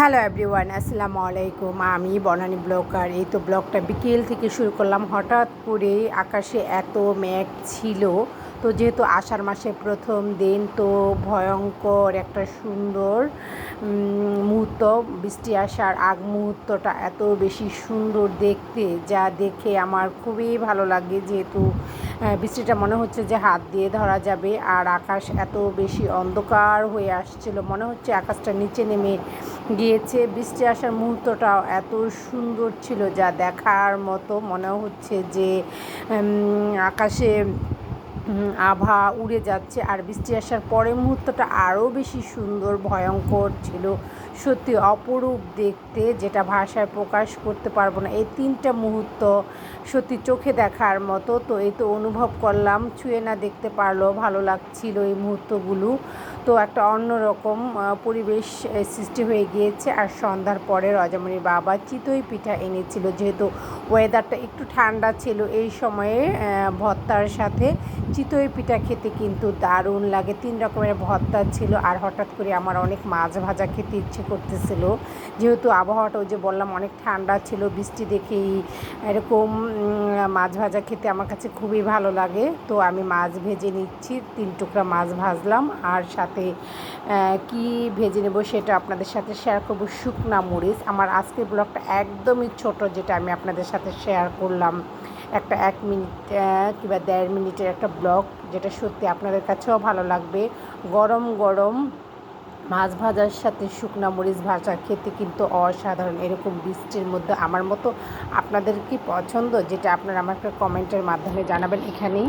Hello everyone আসসালামু আলাইকুম আমি বনানী ব্লগার। এই তো ব্লগটা বিকেল থেকে শুরু করলাম। হঠাৎ করে আকাশে এত মেঘ ছিল। তো যেহেতু আষাঢ় মাসে প্রথম দিন, তো ভয়ঙ্কর একটা সুন্দর মুহূর্ত, বৃষ্টি আসার আগ মুহূর্তটা এত বেশি সুন্দর দেখতে, যা দেখে আমার খুবই ভালো লাগে। যেহেতু বৃষ্টিটা মনে হচ্ছে যে হাত দিয়ে ধরা যাবে, আর আকাশ এত বেশি অন্ধকার হয়ে আসছিল, মনে হচ্ছে আকাশটা নিচে নেমে গিয়েছে। বৃষ্টি আসার মুহূর্তটাও এত সুন্দর ছিল, যা দেখার মতো মনে হচ্ছে যে আকাশে আভা উড়ে যাচ্ছে আর বৃষ্টি আসার পরের মুহূর্তটা আরও বেশি সুন্দর, ভয়ঙ্কর ছিল। সত্যি অপরূপ দেখতে যেটা ভাষায় প্রকাশ করতে পারব না। এই তিনটা মুহূর্ত সত্যি চোখে দেখার মতো। তো এই তো অনুভব করলাম, ছুঁয়ে না দেখতে পারল ভালো লাগছিল এই মুহূর্তগুলো। তো একটা অন্যরকম পরিবেশ সৃষ্টি হয়ে গিয়েছে আর সন্ধ্যার পরে রজামণির বাবা চিতই পিঠা এনেছিল। যেহেতু ওয়েদারটা একটু ঠান্ডা ছিল, এই সময়ে ভত্তার ভর্তার চিতই পিঠা খেতে কিন্তু দারুণ লাগে। তিন রকমের ভর্তা ছিল আর হঠাৎ করে আমার অনেক মাছ ভাজা খেতে ইচ্ছে করতেছিল। যেহেতু আবহাওয়াটা ওই যে বললাম অনেক ঠান্ডা ছিল, বৃষ্টি দেখেই এরকম মাছ ভাজা খেতে আমার কাছে খুবই ভালো লাগে। তো আমি মাছ ভেজে নিচ্ছি, তিন টুকরা মাছ ভাজলাম আর সাথে কি ভেজে নেব সেটা আপনাদের সাথে শেয়ার করব শুকনা মরিচ। আমার আজকের ব্লগটা একদমই ছোট, যেটা আমি আপনাদের সাথে শেয়ার করলাম। একটা এক মিনিট কিংবা দেড় মিনিটের একটা ব্লগ, যেটা সত্যি আপনাদের কাছেও ভালো লাগবে। গরম গরম মাছ ভাজার সাথে শুকনা মরিচ ভাজা খেতে কিন্তু অসাধারণ। এরকম বৃষ্টির মধ্যে আমার মতো আপনাদের কি পছন্দ? যেটা আপনারা আমাকে কমেন্টের মাধ্যমে জানাবেন এখানেই।